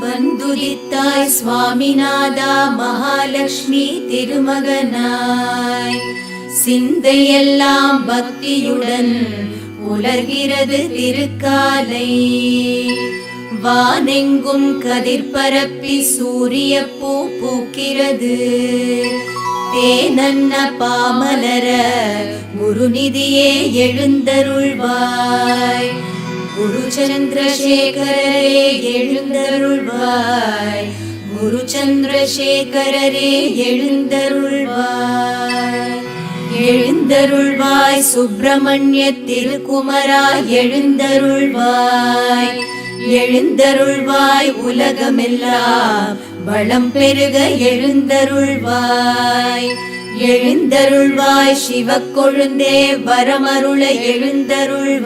வந்துதித்தாய் சுவாமிநாதா மகாலட்சுமி திருமகனாய் சிந்தையெல்லாம் பக்தியுடன் உலர்கிறது திருக்காலை வானெங்கும் கதிர்பரப்பி சூரிய பூ பூக்கிறது தேனன்ன பாமலர குருநிதியே எழுந்தருள்வாய் குரு சந்திரசேகரரே எழுந்தருள்வாய். குரு சந்திரசேகரரே எழுந்தருள்வாய். எழுந்தருள்வாய். சுப்பிரமணிய திருக்குமரா எழுந்தருள்வாய். எழுந்தருள்வாய். உலகமெல்லாம் வளம் பெருக எழுந்தருள்வாய். எழுந்தருள்வாய். சிவக்கொழுந்தே வரமருள எழுந்தருள்வாய்.